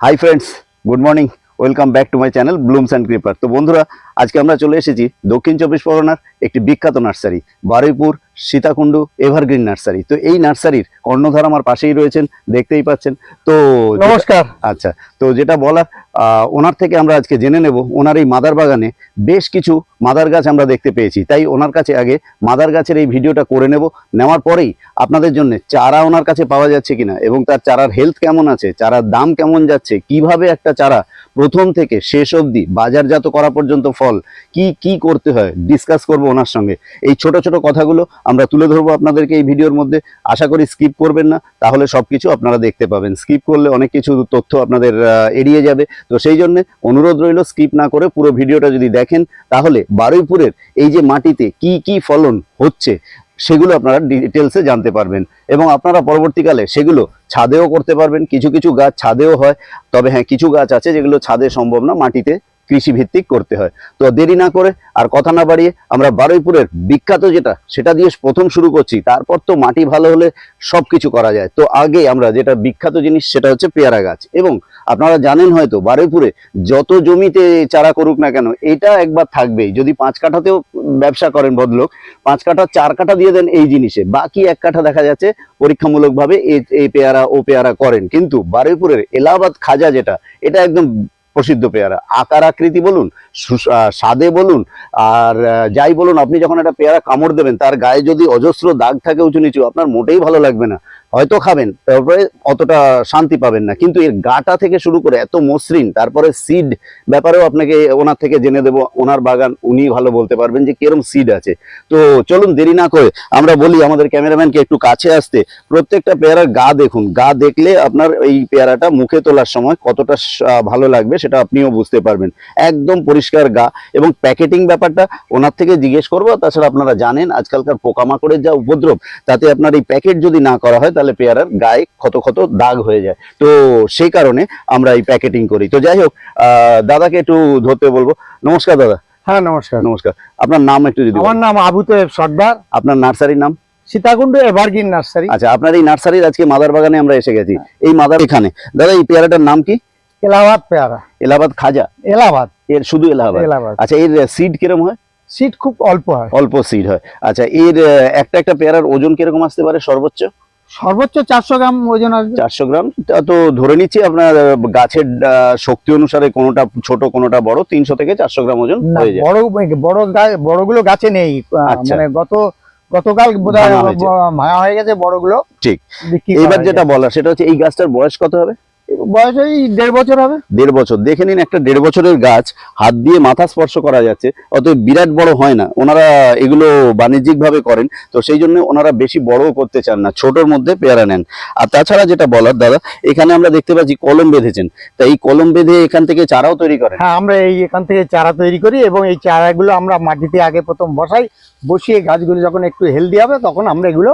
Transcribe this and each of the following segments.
Hi friends good morning welcome back to my channel blooms and creeper তো বন্ধুরা আজকে আমরা চলে এসেছি দক্ষিণ চব্বিশ পরগনার একটি বিখ্যাত nursery Baruipur Sitakundu evergreen nursery. তো এই নার্সারির কর্ণধার আমার পাশেই রয়েছেন দেখতেই পাচ্ছেন। তো নমস্কার। আচ্ছা তো যেটা বলার ওনার থেকে আমরা আজকে জেনে নেব ওনার এই মাদার বাগানে বেশ কিছু মাদার গাছ আমরা দেখতে পেয়েছি। তাই ওনার কাছে আগে মাদার গাছের এই ভিডিওটা করে নেব। নেওয়ার পরেই আপনাদের জন্য চারা ওনার কাছে পাওয়া যাচ্ছে কিনা এবং তার চারার হেলথ কেমন আছে চারার দাম কেমন যাচ্ছে কীভাবে একটা চারা প্রথম থেকে শেষ অবধি বাজারজাত করা পর্যন্ত ফল কি কি করতে হয় ডিসকাস করব ওনার সঙ্গে। এই ছোট ছোট কথাগুলো আমরা তুলে ধরবো আপনাদেরকে এই ভিডিওর মধ্যে। আশা করি স্কিপ করবেন না, তাহলে সবকিছু আপনারা দেখতে পাবেন। স্কিপ করলে অনেক কিছু তথ্য আপনাদের এড়িয়ে যাবে। তো সেই জন্য অনুরোধ রইল স্কিপ না করে পুরো ভিডিওটা যদি দেখেন, তাহলে বারুইপুরের এই যে মাটিতে কি কি ফলন হচ্ছে, সেগুলো আপনারা ডিটেলসে জানতে পারবেন। এবং আপনারা পরবর্তীকালে সেগুলো ছাদেও করতে পারবেন। কিছু কিছু গাছ ছাদেও হয়। তবে হ্যাঁ কিছু গাছ আছে যেগুলো ছাদে সম্ভব না মাটিতে। কৃষি ভিত্তিক করতে হয়। তো দেরি না করে আর কথা না বাড়িয়ে আমরা বারুইপুরের বিখ্যাত যেটা, সেটা দিয়ে প্রথম শুরু করছি। তারপর তো মাটি ভালো হলে সব কিছু করা যায়। তো আগে আমরা যেটা বিখ্যাত জিনিস, সেটা হচ্ছে পেয়ারা গাছ। এবং আপনারা জানেন হয়তো বারুইপুরে যত জমিতে চারা করুক না কেন, এটা একবার থাকবেই। যদি পাঁচ কাঠাতেও ব্যবসা করেন ভদ্রলোক, পাঁচ কাঠা, চার কাঠা দিয়ে দেন এই জিনিসে। বাকি এক কাঠা দেখা যাচ্ছে পরীক্ষামূলকভাবে এই পেয়ারা, ও পেয়ারা করেন। কিন্তু বারুইপুরের এলাহাবাদ খাজা যেটা, এটা একদম প্রসিদ্ধ পেয়ারা। আকার আকৃতি বলুন স্বাদে বলুন, আর যাই বলুন, আপনি যখন একটা পেয়ারা কামড় দেবেন, তার গায়ে যদি অজস্র দাগ থাকে উঁচু নিচু, আপনার মোটেই ভালো লাগবে না। হয়তো খাবেন তারপরে অতটা শান্তি পাবেন না। কিন্তু এর গাটা থেকে শুরু করে এত মসৃণ, তারপরে সিড ব্যাপারেও আপনাকে ওনার থেকে জেনে দেবো, ওনার বাগান উনি ভালো বলতে পারবেন যে কিরম সিড আছে। তো চলুন দেরি না করে আমরা বলি আমাদের ক্যামেরাম্যানকে একটু কাছে আসতে, প্রত্যেকটা পেয়ারার গা দেখুন। গা দেখলে আপনার এই পেয়ারাটা মুখে তোলার সময় কতটা ভালো লাগবে সেটা আপনিও বুঝতে পারবেন। একদম পরিষ্কার গা এবং প্যাকেটিং ব্যাপারটা ওনার থেকে জিজ্ঞেস করব, তাছাড়া আপনারা জানেন আজকালকার পোকামাকড়ের যা উপদ্রব, তাতে আপনার এই প্যাকেট যদি না করা হয় তাহলে পেয়ারার গায়ে ক্ষত ক্ষত দাগ হয়ে যায়। তো সেই কারণে আমরা এই প্যাকেটিং করি। তো যাই হোক দাদাকে একটু ধরতে বলব। নমস্কার দাদা। হ্যাঁ নমস্কার। নমস্কার। আপনার নাম একটু যদি আমার নাম আবু তোয়েব সর্দার। আপনার নার্সারির নাম? Sitakunda evergreen nursery. আচ্ছা আপনার এই নার্সারির আজকে মাদার বাগানে আমরা এসে গেছি। এই মাদার এখানে। দাদা এই পেয়ারাটার নাম কি? এলাহাবাদ পেয়ারা। এলাহাবাদ খাজা? এলাহাবাদ। এর শুধু এলাহাবাদ? আচ্ছা এর সিড কীরকম হয়? খুব অল্প হয়। অল্প সিড হয়। আচ্ছা এর একটা একটা পেয়ারার ওজন কীরকম আসতে পারে সর্বোচ্চ? সর্বোচ্চ চারশো গ্রাম ওজন আসবে চারশো গ্রাম তো ধরে নিচ্ছি আপনার গাছের শক্তি অনুসারে কোনোটা ছোট কোনোটা বড় তিনশো থেকে চারশো গ্রাম ওজন হয়ে যায় বড় বড় বড়গুলো গাছে নেই আচ্ছা। মানে গত গতকাল ভাঙা হয়ে গেছে বড়গুলো ঠিক। এবার যেটা বলার সেটা হচ্ছে এই গাছটার বয়স কত হবে। বয়স ওই দেড় বছর হবে? দেড় বছর। দেখে নিন একটা দেড় বছরের গাছ হাত দিয়ে মাথা স্পর্শ করা যাচ্ছে অত বিরাট বড় হয় না। ওনারা এগুলো বাণিজ্যিক ভাবে করেন তো সেই জন্য ওনারা বেশি বড়ও করতে চান না ছোটর মধ্যে পেয়ারা নেন। আর তাছাড়া যেটা বলার দাদা এখানে আমরা দেখতে পাচ্ছি কলম বেঁধেছেন। তা এই কলম বেঁধে এখান থেকে চারাও তৈরি করেন? হ্যাঁ আমরা এই এখান থেকে চারা তৈরি করি এবং এই চারাগুলো আমরা মাটিতে আগে প্রথম বসাই বসিয়ে গাছগুলো যখন একটু হেলদি হবে তখন আমরা এগুলো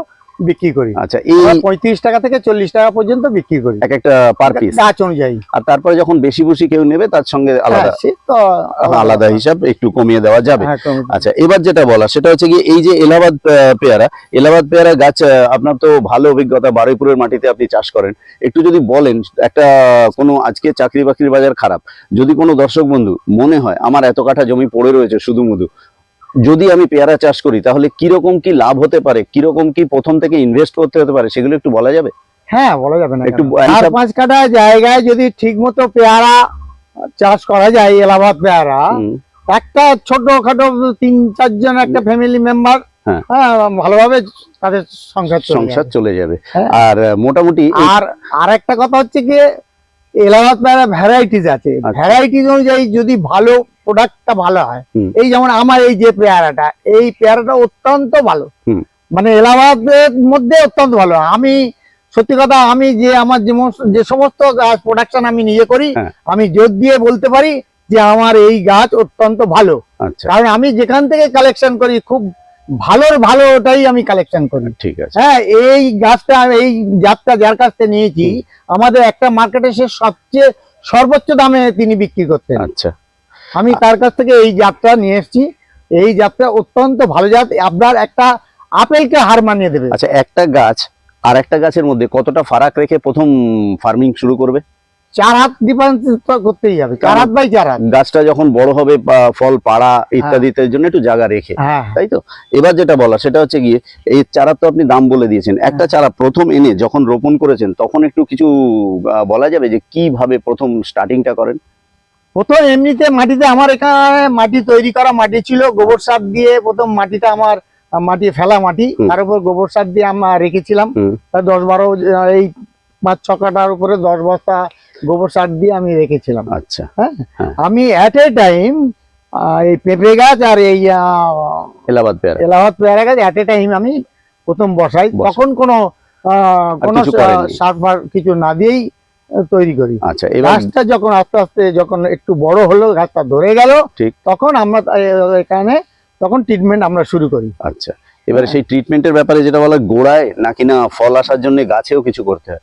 বিক্রি করি। আচ্ছা এই পঁয়ত্রিশ টাকা থেকে চল্লিশ টাকা পর্যন্ত বিক্রি করি। এক একটা পার পিস গাছ অনুযায়ী। আর তারপরে যখন বেশি বেশি কেউ নেবে তার সঙ্গে আলাদা হ্যাঁ, তো আলাদা হিসাব একটু কমিয়ে দেওয়া যাবে। হ্যাঁ, আচ্ছা এবার যেটা বলা সেটা হচ্ছে কি এই যে এলাহাবাদ পেয়ারা এলাহাবাদ পেয়ারা গাছ আপনার তো ভালো অভিজ্ঞতা বারুইপুরের মাটিতে আপনি চাষ করেন। একটু যদি বলেন একটা কোনো আজকে চাকরি বাকরির বাজার খারাপ। যদি কোনো দর্শক বন্ধু মনে হয় আমার এত কাঠা জমি পড়ে রয়েছে শুধু মুধু যদি আমি পেয়ারা চাষ করি তাহলে কীরকম কি লাভ হতে পারে? কীরকম কি প্রথম থেকে ইনভেস্ট করতে হতে পারে? সেগুলো একটু বলা যাবে? হ্যাঁ বলা যাবে না একটু চার পাঁচ কাঠা জায়গায় যদি ঠিক মতো পেয়ারা চাষ করা যায় এলাহাবাদ পেয়ারা একটা ছোট খাটো তিন চারজন একটা ফ্যামিলি মেম্বার হ্যাঁ। হ্যাঁ ভালোভাবে তাদের সংসার সংসার চলে যাবে। হ্যাঁ। আর মোটামুটি আর আর একটা কথা হচ্ছে কি এলাহাবাদ পেয়ারা ভ্যারাইটিস আছে। আচ্ছা। ভ্যারাইটিস অনুযায়ী যদি ভালো প্রোডাক্টটা ভালো হয় এই যেমন আমার এই যে পেয়ারাটা এই পেয়ারাটা অত্যন্ত ভালো। মানে এলাহাবাদের মধ্যে অত্যন্ত ভালো। আমি সত্যি কথা আমি যে আমার যে যে সমস্ত গাছ প্রোডাকশন আমি নিজে করি হ্যাঁ। আমি জোর দিয়ে বলতে পারি যে আমার এই গাছ অত্যন্ত ভালো। আচ্ছা। কারণ আমি যেখান থেকে কালেকশন করি খুব ভালোর ভালোটাই আমি কালেকশন করি। ঠিক আছে। হ্যাঁ এই গাছটা এই জাতটা যার কাছ থেকে নিয়েছি আমাদের একটা মার্কেটে সে সবচেয়ে সর্বোচ্চ দামে তিনি বিক্রি করতেন। আচ্ছা। আমি তার কাছ থেকে এই জাতটা নিয়ে এসেছি। এই জাতটা অত্যন্ত ভালো জাত। আপনার একটা আপেলকে হার মানিয়ে দেবে। আচ্ছা একটা গাছ আর একটা গাছের মধ্যে কতটা ফারাক রেখে প্রথম ফার্মিং শুরু করবে? চার হাত ডিফারেন্স করতেই হবে। চার হাত বাই চার হাত। গাছটা যখন বড় হবে ফল পাড়া ইত্যাদিতে জন্য একটু জায়গা রেখে। হ্যাঁ তাই তো? এবার যেটা বলা সেটা হচ্ছে গিয়ে এই চারা তো আপনি দাম বলে দিয়েছেন। একটা চারা প্রথম এনে যখন রোপণ করেছেন তখন একটু কিছু বলা যাবে যে কীভাবে প্রথম স্টার্টিংটা করেন? প্রথম এমনিতে মাটিতে আমার এখানে মাটি তৈরি করা মাটি ছিল গোবর সার দিয়ে প্রথম মাটিটা আমার মাটি ফেলা মাটি। তার উপর গোবর সার দিয়ে আমরা রেখেছিলাম। দশ বারো এই পাঁচ ছ কাটার উপরে দশ বস্তা গোবর সার দিয়ে আমি রেখেছিলাম আচ্ছা হ্যাঁ হ্যাঁ। আমি অ্যাট এ টাইম এই পেঁপে গাছ আর এই এলাহাবাদ পেয়ারা এলাহাবাদ পেয়ারা গাছ অ্যাট এ টাইম আমি প্রথম বসাই। তখন কোনো কোনো সার ফার কিছু না দিয়েই তৈরি করি আচ্ছা গাছটা যখন আস্তে আস্তে যখন একটু বড় হলো গাছটা ধরে গেল ঠিক। তখন আমরা এখানে তখন ট্রিটমেন্ট আমরা শুরু করি আচ্ছা এবারে। সেই ট্রিটমেন্টের ব্যাপারে যেটা বলা গোড়ায় নাকি না ফল আসার জন্য গাছেও কিছু করতে হয়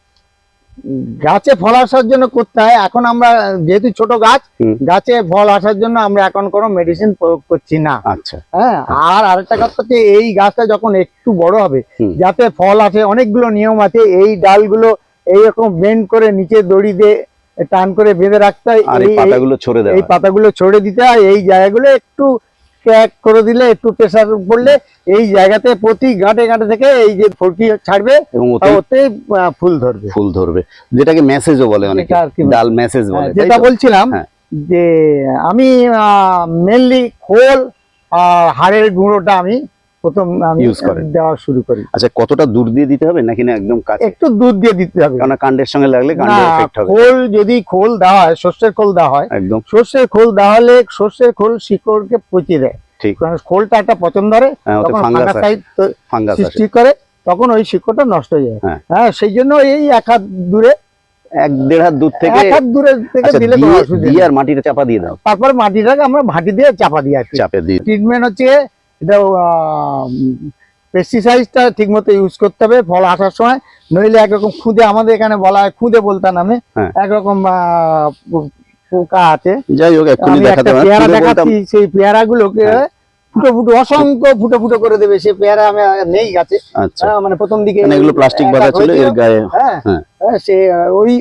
গাছে ফল আসার জন্য করতে হয়। এখন আমরা যেহেতু ছোট গাছ গাছে ফল আসার জন্য আমরা এখন কোনো মেডিসিন প্রয়োগ করছি না। আচ্ছা। হ্যাঁ আর আরেকটা কথা হচ্ছে এই গাছটা যখন একটু বড় হবে যাতে ফল আসে অনেকগুলো নিয়ম আছে এই ডালগুলো এইরকম বেন্ড করে নিচে দড়ি দিয়ে টান করে বেঁধে রাখতে হয় এই পাতাগুলো ছড়ে দেওয়া এই পাতাগুলো ছড়ে দিতে হয় এই জায়গাগুলো একটু ক্র্যাক করে দিলে একটু প্রেসার পড়লে এই জায়গাতে প্রতি গাঁটে গাঁটে থেকে এই যে ফড়কি ছাড়বে এবং ওতে ফুল ধরবে। ফুল ধরবে। যেটাকে মেসেজও বলে অনেকে। ডাল মেসেজ বলে হ্যাঁ, যেটা বলছিলাম হ্যাঁ। যে আমি মেনলি খোল আর হাড়ের গুঁড়োটা আমি প্রথম আমি Use করেন। দেওয়া শুরু করি। আচ্ছা কতটা দূর দিয়ে দিতে হবে নাকি না একদম কাছে একটু দিয়ে দিতে হবে। কারণ কাণ্ডের সঙ্গে লাগলে না এফেক্ট হবে। খোল যদি খোল দেওয়া হয় সর্ষের খোল দেওয়া হয় একদম। সর্ষের খোল দেওয়া হলে সর্ষের খোল শিকড়কে পচিয়ে দেয়। ঠিক। কারণ খোলটা একটা পচন ধরে হ্যাঁ তখন ফাঙ্গাসাইড সৃষ্টি করে তখন ওই শিকড়টা নষ্ট হয়ে যায়। হ্যাঁ। হ্যাঁ সেই জন্য এই এক হাত দূরে এক দেড় হাত দূর থেকে এক হাত দূরে থেকে আচ্ছা দিলে দিয়ে। আর মাটিটা চাপা দিয়ে দাও। তারপর মাটিটাকে আমরা ভাটি দিয়ে চাপা দিয়ে চাপে দিয়ে। ট্রিটমেন্ট হচ্ছে এটা পেস্টিসাইডটা ঠিক মতো ইউজ করতে হবে ফল আসার সময়। নইলে একরকম খুদে আমাদের এখানে বলা হয় খুদে বলতা নামে। হ্যাঁ। একরকম পোকা আছে। যাই হোক পেয়ারা দেখাচ্ছি সেই পেয়ারা গুলোকে হ্যাঁ। ফুটো ফুটো অসংখ্য ফুটো ফুটো করে দেবে। সেই পেয়ারা আমি নেই গাছে। আচ্ছা। হ্যাঁ, মানে প্রথম দিকে মানে এগুলো প্লাস্টিক বাঁধা ছিল এর গায়ে। হ্যাঁ। হ্যাঁ। সে ওই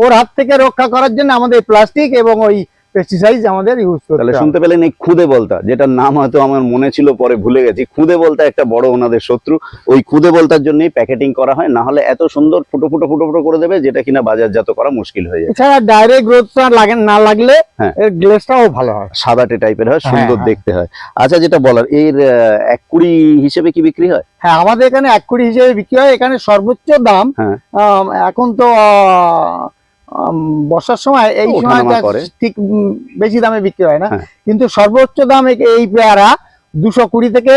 ওর হাত থেকে রক্ষা করার জন্য আমাদের প্লাস্টিক এবং ওই পেস্টিসাইড আমাদের ইউজ করতে তাহলে শুনতে পেলেন এই খুদে বলতা যেটার নাম হয়তো আমার মনে ছিল পরে ভুলে গেছি। খুদে বলতা একটা বড় ওনাদের শত্রু। ওই খুদে বলতার জন্যই প্যাকেটিং করা হয় না হলে এত সুন্দর ফুটো ফুটো ফুটো ফুটো করে দেবে যেটা কিনা বাজারজাত করা মুশকিল হয়ে যায়। এছাড়া ডাইরেক্ট গ্রোথটা লাগে না লাগলে হ্যাঁ। এর গ্লেসটাও ভালো হয়। সাদাটে টাইপের হয় সুন্দর হ্যাঁ। দেখতে হয়। আচ্ছা যেটা বলার এর এক কুড়ি হিসেবে কি বিক্রি হয়? হ্যাঁ আমাদের এখানে এক কোটি হিসেবে বিক্রি হয়। এখানে সর্বোচ্চ দাম হ্যাঁ। এখন তো বর্ষার সময় এই সময় ঠিক বেশি দামে বিক্রি হয় না। হ্যাঁ। কিন্তু সর্বোচ্চ দাম এই- পেয়ারা দুশো কুড়ি থেকে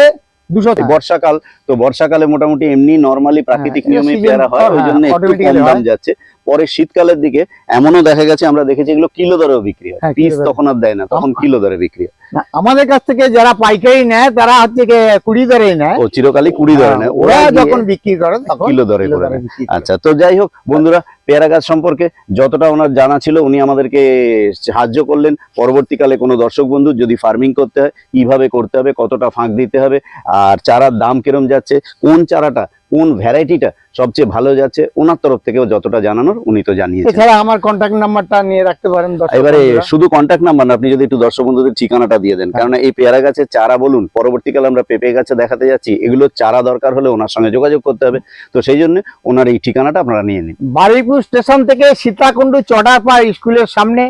দুশো বর্ষাকাল তো বর্ষাকালে মোটামুটি এমনি নর্মালি প্রাকৃতিক হ্যাঁ, নিয়মে পেয়ারা হয় ওই হ্যাঁ, জন্য একটু কম দাম যাচ্ছে। পরে শীতকালের দিকে এমনও দেখা গেছে আমরা দেখেছি এগুলো কিলো দরেও বিক্রি হয়। হ্যাঁ, পিস তখন আর দেয় না তখন কিলো দরে বিক্রি হয়। আমাদের কাছ থেকে যারা পাইকারি নেয় তারা হচ্ছে কুড়ি দরেই নেয়। ও চিরকালই কুড়ি দরে নেয়। হ্যাঁ, ওরা ওরা যখন বিক্রি করে কিলো দরে দরে নেয়। করে। আচ্ছা তো যাই হোক বন্ধুরা পেয়ারা গাছ সম্পর্কে যতটা ওনার জানা ছিল উনি আমাদেরকে সাহায্য করলেন। পরবর্তীকালে কোনো দর্শক বন্ধু যদি ফার্মিং করতে হয় কীভাবে করতে হবে কতটা ফাঁক দিতে হবে আর চারার দাম কিরম যাচ্ছে কোন চারাটা কোন ভ্যারাইটিটা সবচেয়ে ভালো যাচ্ছে ওনার তরফ থেকেও যতটা জানানোর উনি তো জানিয়েছেন। এছাড়া আমার কন্ট্যাক্ট নাম্বারটা নিয়ে রাখতে পারেন এবারে শুধু কন্ট্যাক্ট নাম্বার না আপনি যদি একটু দর্শক বন্ধুদের ঠিকানাটা দিয়ে দেন কারণ এই পেয়ারা গাছের চারা বলুন পরবর্তীকালে আমরা পেঁপে গাছে দেখাতে যাচ্ছি এগুলো চারা দরকার হলে ওনার সঙ্গে যোগাযোগ করতে হবে। তো সেই জন্য ওনার এই ঠিকানাটা আপনারা নিয়ে নিন। বারুইপুর স্টেশন থেকে সীতাকুণ্ডু চটারপাড় স্কুলের সামনে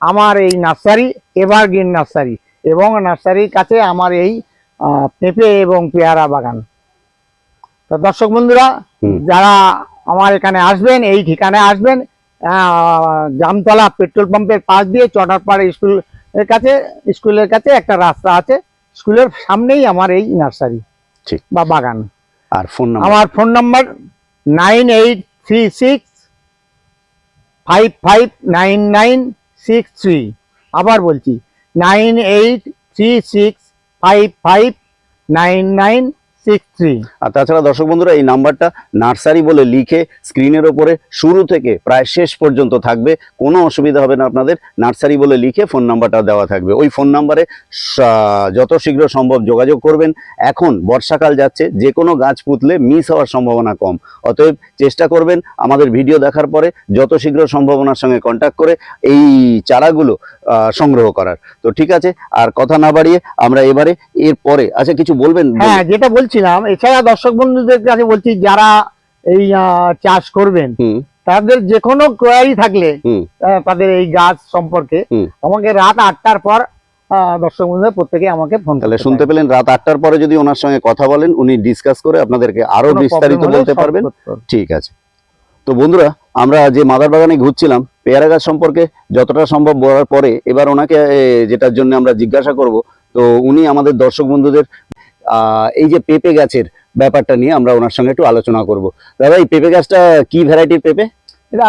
আমার এই নার্সারি এভারগ্রিন নার্সারি এবং নার্সারির কাছে আমার এই পেঁপে এবং পেয়ারা বাগান। তো দর্শক বন্ধুরা যারা আমার এখানে আসবেন এই ঠিকানায় আসবেন জামতলা পেট্রোল পাম্পের পাশ দিয়ে চটারপাড় স্কুলের কাছে স্কুলের কাছে একটা রাস্তা আছে স্কুলের সামনেই আমার এই নার্সারি ঠিক। বা বাগান। আর ফোন নাম্বার? আমার phone number nine eight three six five five nine nine six three. আবার বলছি nine eight three six five five nine nine six আর তাছাড়া দর্শক বন্ধুরা এই নাম্বারটা নার্সারি বলে লিখে স্ক্রিনের ওপরে শুরু থেকে প্রায় শেষ পর্যন্ত থাকবে। কোনো অসুবিধা হবে না আপনাদের নার্সারি বলে লিখে ফোন নাম্বারটা দেওয়া থাকবে। ওই ফোন নাম্বারে যত শীঘ্র সম্ভব যোগাযোগ করবেন। এখন বর্ষাকাল যাচ্ছে যে কোনো গাছ পুতলে মিস হওয়ার সম্ভাবনা কম। অতএব চেষ্টা করবেন আমাদের ভিডিও দেখার পরে যত শীঘ্র সম্ভাবনার সঙ্গে কন্ট্যাক্ট করে এই চারাগুলো সংগ্রহ করার। তো ঠিক আছে আর কথা না বাড়িয়ে আমরা এবারে এর পরে আচ্ছা কিছু বলবেন? হ্যাঁ যেটা বলছিলাম এছাড়া দর্শক বন্ধুদের কাছে বলছি যারা এই চাষ করবেন তাদের যে কোনো কোয়ারি থাকলে তাদের এই গাছ সম্পর্কে আমাকে রাত আটটার পর দর্শক বন্ধুদের প্রত্যেকে আমাকে ফোন তাহলে শুনতে পেলেন রাত আটটার পরে যদি ওনার সঙ্গে কথা বলেন উনি ডিসকাস করে আপনাদেরকে আরও বিস্তারিত বলতে পারবেন। ঠিক আছে। তো বন্ধুরা আমরা যে মাদার বাগানে ঘুরছিলাম পেয়ারা গাছ সম্পর্কে যতটা সম্ভব বলার পরে এবার ওনাকে যেটার জন্য আমরা জিজ্ঞাসা করব তো উনি আমাদের দর্শক বন্ধুদের এই যে পেঁপে গাছের ব্যাপারটা নিয়ে আমরা ওনার সঙ্গে একটু আলোচনা করব। দাদা এই পেঁপে গাছটা কি ভ্যারাইটির পেঁপে? এটা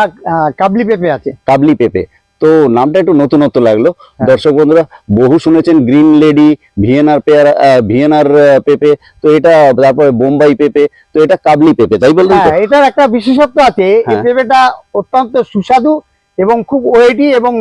কাবলি পেঁপে আছে। কাবলি পেঁপে। তো নামটা একটু নতুনত্ব লাগল। হ্যাঁ। দর্শক বন্ধুরা বহু শুনেছেন গ্রিন লেডি ভিয়েনার পেয়ারা ভিয়েনার পেঁপে। তো এটা তারপরে বোম্বাই পেঁপে। তো এটা কাবলি পেঁপে তাই বললেন তো? হ্যাঁ এটার একটা বিশেষত্ব আছে এই হ্যাঁ। পেঁপেটা অত্যন্ত সুস্বাদু এবং খুব ওয়েটি এবং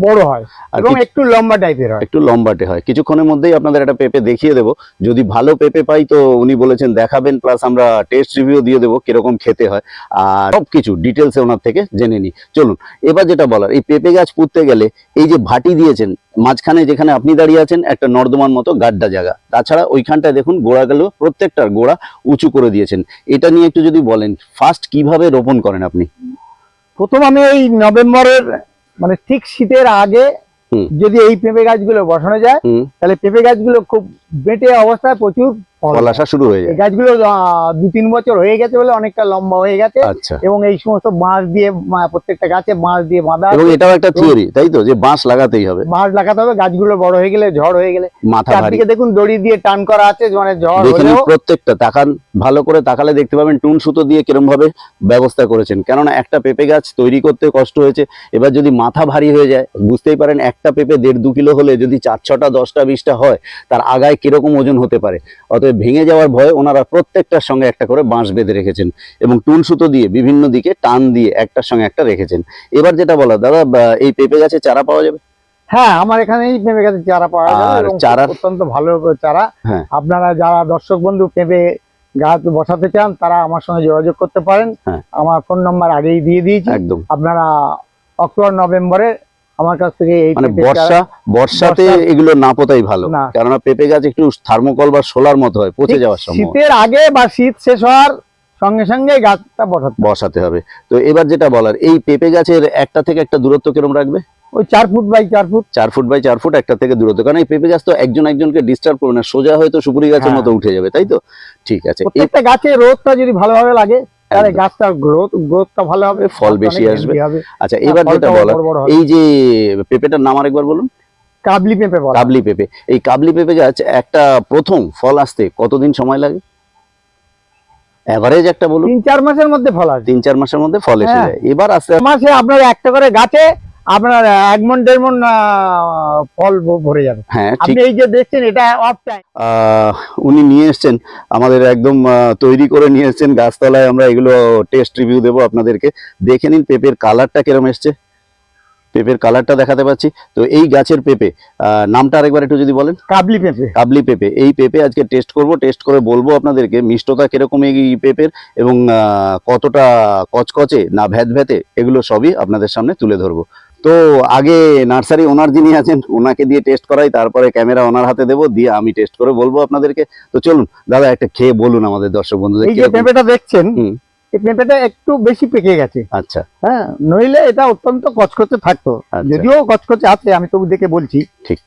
বড় হয় এবং একটু লম্বা টাইপের হয়। একটু লম্বাটে হয়। কিছুক্ষণের মধ্যেই আপনাদের একটা পেঁপে দেখিয়ে দেবো। যদি ভালো পেঁপে পাই তো উনি বলেছেন দেখাবেন প্লাস আমরা টেস্ট রিভিউ দিয়ে দেবো কীরকম খেতে হয়। আর সব কিছু ডিটেলসে ওনার থেকে জেনে নিই। চলুন এবার যেটা বলার এই পেঁপে গাছ পুঁততে গেলে এই যে ভাটি দিয়েছেন মাঝখানে যেখানে আপনি দাঁড়িয়ে আছেন একটা নর্দমার মতো গাড্ডা জায়গা। তাছাড়া ওইখানটায় দেখুন গোড়াগুলো প্রত্যেকটার গোড়া উঁচু করে দিয়েছেন। এটা নিয়ে একটু যদি বলেন ফার্স্ট কীভাবে রোপণ করেন আপনি? প্রথম আমি এই নভেম্বরের মানে ঠিক শীতের আগে যদি এই পেঁপে গাছগুলো বসানো যায় তাহলে পেঁপে গাছগুলো খুব বেঁটে অবস্থায় প্রচুর শুরু হয়ে যায়। গাছগুলো দু তিন বছর হয়ে গেছে বলে অনেকটা লম্বা হয়ে গেছে। আচ্ছা। এবং এই সমস্ত বাঁশ দিয়ে প্রত্যেকটা গাছে বাঁশ দিয়ে বাঁধা এবং এটাও একটা থিওরি তাই তো? যে বাঁশ লাগাতেই হবে। বাঁশ লাগাতে হবে গাছগুলো বড় হয়ে গেলে ঝড় হয়ে গেলে। মাথা চারদিকে দেখুন দড়ি দিয়ে টান করা আছে মানে ঝড় প্রত্যেকটা তাকান ভালো করে তাকালে দেখতে পাবেন টুন সুতো দিয়ে কিরম ভাবে ব্যবস্থা করেছেন। কেননা একটা পেঁপে গাছ তৈরি করতে কষ্ট হয়েছে। এবার যদি মাথা ভারী হয়ে যায় বুঝতেই পারেন একটা পেঁপে দেড় দু কিলো হলে যদি চার ছটা দশটা বিশটা হয় তার আগায় কীরকম ওজন হতে পারে? অতএব ভেঙে যাওয়ার ভয়ে ওনারা প্রত্যেকটার সঙ্গে একটা করে বাঁশ বেঁধে রেখেছেন এবং টুন সুতো দিয়ে বিভিন্ন দিকে টান দিয়ে একটার সঙ্গে একটা রেখেছেন। এবার যেটা বলা দাদা এই পেঁপে গাছে চারা পাওয়া যাবে? হ্যাঁ আমার এখানেই পেঁপে গাছের চারা পাওয়া যায় চারা- অত্যন্ত ভালো চারা। হ্যাঁ। আপনারা যারা দর্শক বন্ধু পেঁপে গাছ বসাতে চান তারা আমার সঙ্গে যোগাযোগ করতে পারেন। হ্যাঁ। আমার ফোন নাম্বার আগেই দিয়ে দিয়েছি। একদম। আপনারা অক্টোবর নভেম্বরে আমার কাছ থেকে এই মানে বর্ষা বর্ষাতে এগুলো না পোতাই ভালো। কেননা পেঁপে গাছ একটু থার্মোকল বা সোলার মতো হয় পচে যাওয়ার সম্ভব। শীতের আগে বা শীত শেষ হওয়ার সঙ্গে সঙ্গে গাছটা বসাতে বসাতে হবে। তো এবার যেটা বলার এই পেঁপে গাছের একটা থেকে একটা দূরত্ব কিরম রাখবে? ওই চার ফুট বাই চার ফুট। চার ফুট বাই চার ফুট একটা থেকে দূরত্ব। কারণ এই পেঁপে গাছ তো একজন একজনকে ডিস্টার্ব করবে না সোজা হয়তো সুপুরি গাছের হ্যাঁ। মতো উঠে যাবে তাই তো? ঠিক আছে। এ- প্রত্যেকটা গাছে রোদটা যদি ভালোভাবে লাগে তাহলে গাছটার গ্রোথ গ্রোথটা ভালো হবে ফল বেশি আসবে। আচ্ছা এবার যেটা হবে। এই যে পেঁপেটার নাম আরেকবার বলুন। কাবলি পেঁপে কাবলি পেঁপে। এই কাবলি পেঁপে গাছ একটা প্রথম ফল আসতে কতদিন সময় লাগে? এভারেজ একটা বলুন। তিন চার মাসের মধ্যে ফল আসে তিন চার মাসের মধ্যে ফল এসে হ্যাঁ। যায়। এবার আস্তে আস্তে মাসে আপনার একটা করে গাছে আপনার এক মন দেড় মন ফল ভরে যাবে। হ্যাঁ আপনি এই যে দেখছেন এটা অফ টাইম উনি নিয়ে এসছেন আমাদের একদম তৈরি করে নিয়ে এসছেন গাছতলায় আমরা এগুলো টেস্ট রিভিউ দেবো আপনাদেরকে। দেখে নিন পেঁপের কালারটা কিরম এসছে। পেঁপের কালারটা দেখাতে পাচ্ছি। তো এই গাছের পেঁপে নামটা আরেকবার একটু যদি বলেন। কাবলি পেঁপে। কাবলি পেঁপে। এই পেঁপে আজকে টেস্ট করব। টেস্ট করে বলব আপনাদেরকে মিষ্টতা কীরকম এই পেঁপের এবং কতটা কচকচে না ভ্যাত ভ্যাতে এগুলো সবই আপনাদের সামনে তুলে ধরবো। তো আগে নার্সারি ওনার যিনি আছেন ওনাকে দিয়ে টেস্ট করাই তারপরে ক্যামেরা ওনার হাতে দেবো দিয়ে আমি টেস্ট করে বলব আপনাদেরকে। তো চলুন দাদা একটা খেয়ে বলুন আমাদের দর্শক বন্ধুদের এই যে পেঁপেটা দেখছেন এই পেঁপেটা একটু বেশি পেকে গেছে। আচ্ছা। হ্যাঁ নইলে এটা অত্যন্ত কচকচে থাকতো। আচ্ছা। যদিও কচকচে আছে আমি তবু দেখে বলছি। ঠিক।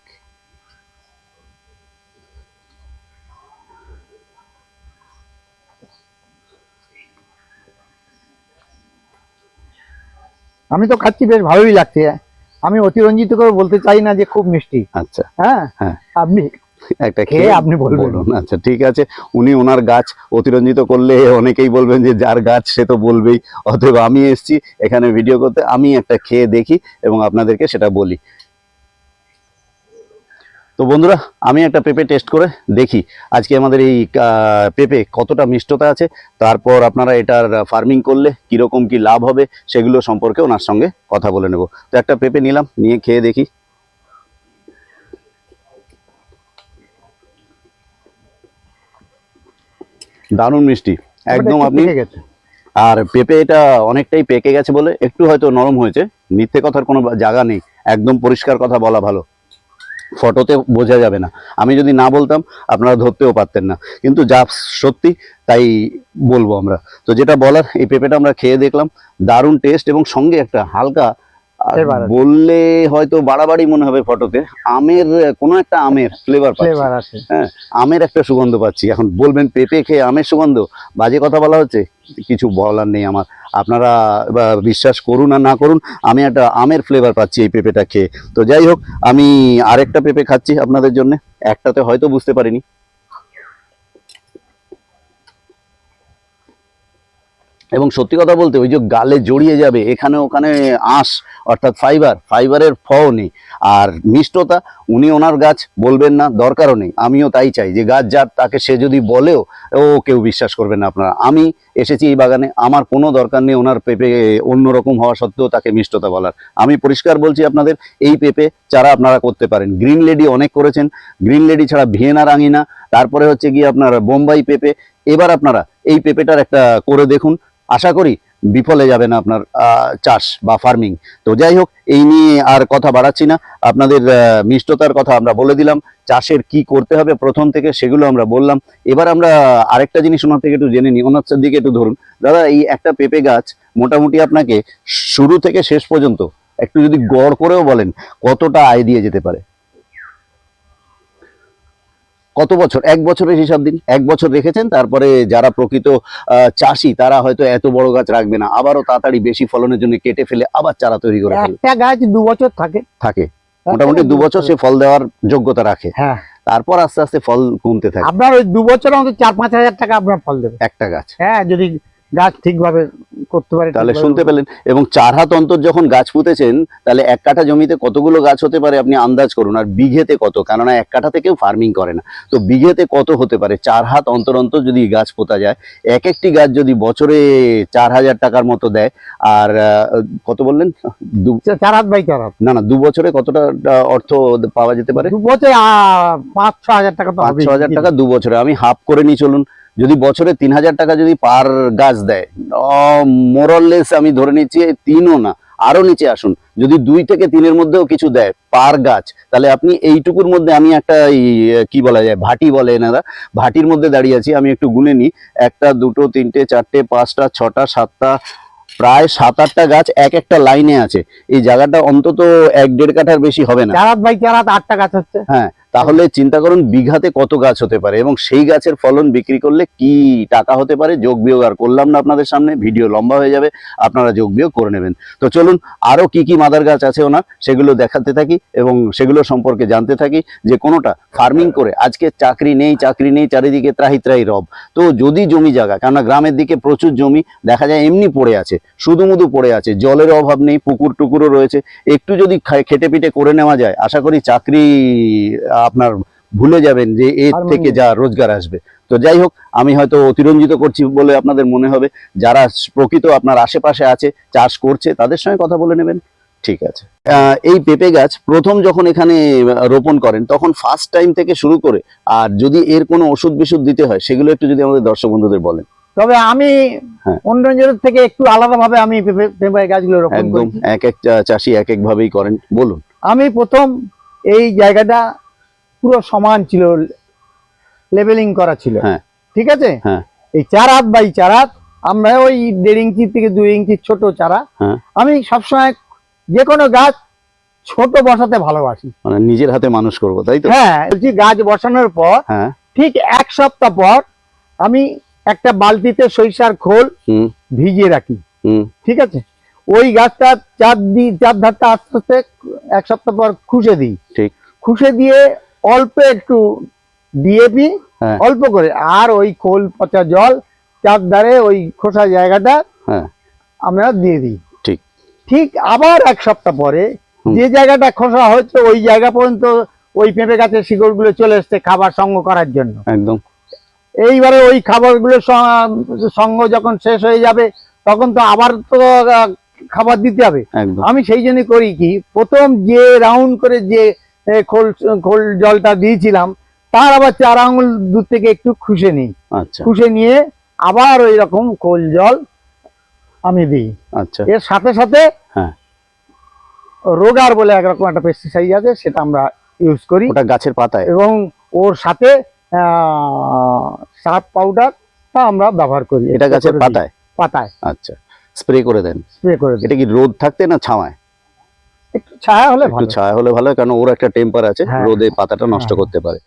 আমি তো খাচ্ছি বেশ ভালোই লাগছে। আমি অতিরঞ্জিত করে বলতে চাই না যে খুব মিষ্টি। আচ্ছা। হ্যাঁ? হ্যাঁ। আপনি একটা খেয়ে আপনি বলবেন। আচ্ছা ঠিক আছে। উনি ওনার গাছ অতিরঞ্জিত করলে অনেকেই বলবেন যে যার গাছ সে তো বলবেই। অথবা আমি এসছি এখানে ভিডিও করতে। আমি একটা খেয়ে দেখি এবং আপনাদেরকে সেটা বলি। তো বন্ধুরা আমি একটা পেঁপে টেস্ট করে দেখি। আজকে আমাদের এই পেঁপে কতটা মিষ্টতা আছে তারপর আপনারা এটার ফার্মিং করলে কীরকম কি লাভ হবে সেগুলো সম্পর্কে ওনার সঙ্গে কথা বলে নেব। তো একটা পেঁপে নিলাম নিয়ে খেয়ে দেখি। দারুণ মিষ্টি একদম আপনি আর পেঁপে এটা অনেকটাই পেকে গেছে বলে একটু হয়তো নরম হয়েছে মিথ্যে কথার কোনো জায়গা নেই একদম পরিষ্কার কথা বলা ভালো। ফটোতে বোঝা যাবে না। আমি যদি না বলতাম, আপনারা ধরতেও পারতেন না। কিন্তু যা সত্যি, তাই বলব আমরা। তো যেটা বলার, এই পেঁপেটা আমরা খেয়ে দেখলাম। দারুণ টেস্ট এবং সঙ্গে একটা হালকা। বললে হয়তো বাড়াবাড়ি মনে হবে ফটোতে। আমের কোনো একটা আমের ফ্লেভার ফ্লেভার আছে। আমের একটা সুগন্ধ পাচ্ছি। এখন বলবেন পেঁপে খেয়ে আমের সুগন্ধ? বাজে কথা বলা হচ্ছে? কিছু বলার নেই আমার। আপনারা বিশ্বাস করুন আর না করুন আমি একটা আমের ফ্লেভার পাচ্ছি এই পেঁপেটা খেয়ে। তো যাই হোক আমি আরেকটা পেঁপে খাচ্ছি আপনাদের জন্য। একটাতে হয়তো বুঝতে পারিনি। এবং সত্যি কথা বলতে ওই যে গালে জড়িয়ে যাবে, এখানে ওখানে আঁশ, অর্থাৎ ফাইবার ফাইবারের ফও নেই। আর মিষ্টতা, উনি ওনার গাছ বলবেন না, দরকারও নেই। আমিও তাই চাই, যে গাছ যার, তাকে সে যদি বলেও, ও কেউ বিশ্বাস করবেন না আপনারা। আমি এসেছি এই বাগানে, আমার কোনো দরকার নেই ওনার পেঁপে অন্যরকম হওয়া সত্ত্বেও তাকে মিষ্টতা বলার। আমি পরিষ্কার বলছি আপনাদের, এই পেঁপে চারা আপনারা করতে পারেন। গ্রিন লেডি অনেক করেছেন। গ্রিন লেডি ছাড়া ভিয়েনা রাঙিনা। তারপরে হচ্ছে গিয়ে আপনার বোম্বাই পেঁপে। এবার আপনারা এই পেঁপেটার একটা করে দেখুন। আশা করি বিফলে যাবে না আপনার চাষ বা ফার্মিং তো যাই হোক, এই নিয়ে আর কথা বাড়াচ্ছি না। আপনাদের মিষ্টতার কথা আমরা বলে দিলাম, চাষের কি করতে হবে প্রথম থেকে সেগুলো আমরা বললাম। এবার আমরা আরেকটা জিনিস ওনার থেকে একটু জেনে নিই, ওনার দিকে একটু ধরুন। দাদা, এই একটা পেঁপে গাছ মোটামুটি আপনাকে শুরু থেকে শেষ পর্যন্ত একটু যদি গড় করেও বলেন, কতটা আয় দিয়ে যেতে পারে? কত বছর? এক বছরের হিসাব দিন। এক বছর রেখেছেন তারপরে যারা প্রকৃত চাষি তারা হয়তো এত বড় গাছ রাখবে না। আবারও তাড়াতাড়ি বেশি ফলনের জন্য কেটে ফেলে আবার চারা তৈরি করে একটা গাছ দু বছর থাকে। থাকে। মোটামুটি দু বছর সে ফল দেওয়ার যোগ্যতা রাখে। হ্যাঁ। তারপর আস্তে আস্তে ফল কমতে থাকে। আপনার ওই দু বছর অন্তত চার পাঁচ হাজার টাকা আপনার ফল দেবে। একটা গাছ। হ্যাঁ যদি গাছ ঠিকভাবে করতে পারে তাহলে শুনতে পেলেন। এবং চার হাত অন্তর যখন গাছ পুঁতেছেন তাহলে এক কাঠা জমিতে কতগুলো গাছ হতে পারে আপনি আন্দাজ করুন? আর বিঘেতে কত? কেননা এক কাঠা থেকেও ফার্মিং করে না। তো বিঘেতে কত হতে পারে? চার হাত অন্তর অন্তর যদি গাছ পোতা যায় এক একটি গাছ যদি বছরে চার হাজার টাকার মতো দেয় আর কত বললেন? দু চার হাত বাই চার হাত। না না দু বছরে কতটা অর্থ পাওয়া যেতে পারে? দু বছরে আহ, পাঁচ ছ হাজার টাকা তো পাঁচ ছ হাজার টাকা দু বছরে আমি হাফ করে নিই চলুন। যদি বছরে তিন হাজার টাকা যদি পার গাছ দেয় মোরললেস আমি ধরে নিচ্ছি তিনও না আরও নিচে আসুন। যদি দুই থেকে তিনের মধ্যেও কিছু দেয় পার গাছ তাহলে আপনি এইটুকুর মধ্যে আমি একটা কি বলা যায় ভাটি বলে এনারা ভাটির মধ্যে দাঁড়িয়ে আছি আমি একটু গুনে নিই। একটা দুটো তিনটে চারটে পাঁচটা ছটা সাতটা প্রায় সাত আটটা গাছ এক একটা লাইনে আছে। এই জায়গাটা অন্তত এক দেড় কাঠার বেশি হবে না। চার হাত বাই চার হাত আটটা গাছ হচ্ছে। হ্যাঁ তাহলে চিন্তা করুন বিঘাতে কত গাছ হতে পারে এবং সেই গাছের ফলন বিক্রি করলে কি টাকা হতে পারে? যোগ বিয়োগ আর করলাম না আপনাদের সামনে, ভিডিও লম্বা হয়ে যাবে, আপনারা যোগ বিয়োগ করে নেবেন। তো চলুন আরও কি কি মাদার গাছ আছে ওনার, সেগুলো দেখাতে থাকি এবং সেগুলো সম্পর্কে জানতে থাকি যে কোনোটা ফার্মিং করে, আজকে চাকরি নেই চাকরি নেই, চারিদিকে ত্রাহি ত্রাহি রব। তো যদি জমি জায়গা, কেননা গ্রামের দিকে প্রচুর জমি, দেখা যায় এমনি পড়ে আছে, শুধু মুধু পড়ে আছে, জলের অভাব নেই, পুকুর টুকুরও রয়েছে, একটু যদি খেটে পিটে করে নেওয়া যায়, আশা করি চাকরি আপনার ভুলে যাবেন যে এর থেকে যা রোজগার আসবে। তো যাই হোক আমি হয়তো অতিরঞ্জিত করছি বলে আপনাদের মনে হবে। যারা প্রকৃত আপনার আশেপাশে আছে চাষ করছে তাদের সঙ্গে কথা বলে নেবেন। ঠিক আছে। এই পেঁপে গাছ প্রথম যখন এখানে রোপণ করেন তখন ফার্স্ট টাইম থেকে শুরু করে আর যদি এর কোনো ওষুধ বিষুধ দিতে হয় সেগুলো একটু যদি আমাদের দর্শক বন্ধুদের বলেন। তবে আমি হ্যাঁ। অন্য থেকে একটু আলাদা ভাবে আমি পেঁপে- গাছগুলো রোপণ একদম এক এক চাষি এক এক ভাবেই করেন। বলুন। আমি প্রথম এই জায়গাটা পুরো সমান ছিল লেভেলিং করা ছিল। হ্যাঁ। ঠিক আছে? হ্যাঁ। এই চার হাত বাই চার হাত আমরা ওই দেড় ইঞ্চি থেকে দুই ইঞ্চি ছোট চারা। হ্যাঁ। আমি সবসময় যে কোনো গাছ ছোট বসাতে ভালোবাসি। মানে নিজের হাতে মানুষ করব তাই তো? হ্যাঁ বলছি গাছ বসানোর পর হ্যাঁ। ঠিক এক সপ্তাহ পর আমি একটা বালতিতে সরিষার খোল ভিজিয়ে রাখি। ঠিক আছে? ওই গাছটা চার দিই চার ধারটা আস্তে আস্তে এক সপ্তাহ পর খুশে দিই। ঠিক। খুশে দিয়ে অল্প একটু ডিএপি হ্যাঁ। অল্প করে। আর ওই খোল পচা জল চারধারে ওই খোসা জায়গাটা হ্যাঁ। আমরা দিয়ে দিই। ঠিক। ঠিক আবার এক সপ্তাহ পরে যে জায়গাটা খোসা হচ্ছে ওই জায়গা পর্যন্ত ওই পেঁপে গাছের শিকড়গুলো চলে এসছে খাবার সঙ্গ করার জন্য। একদম। এইবারে ওই খাবারগুলো সঙ্গ যখন শেষ হয়ে যাবে তখন তো আবার তো খাবার দিতে হবে। একদম। আমি সেই জন্য করি কি প্রথম যে রাউন্ড করে যে খোল খোল জলটা দিয়েছিলাম। তার আবার চার আঙুল দূর থেকে একটু খুশে নিই। আচ্ছা। খুশে নিয়ে আবার ওই রকম খোল জল আমি দিই। আচ্ছা। এর সাথে সাথে হ্যাঁ। রোগার বলে একরকম একটা পেস্টিসাইড আছে সেটা আমরা ইউজ করি। ওটা গাছের পাতায়? এবং ওর সাথে সার্ফ পাউডার তা আমরা ব্যবহার করি। এটা গাছের পাতায়? পাতায়। আচ্ছা। স্প্রে করে দেন। স্প্রে করে এটা কি রোদ থাকতে না ছাওয়ায়? একটু ছায়া হলে ভালো ছায়া হলে ভালো কারণ ওর একটা টেম্পার আছে হ্যাঁ, রোদে পাতাটা নষ্ট। করতে পারে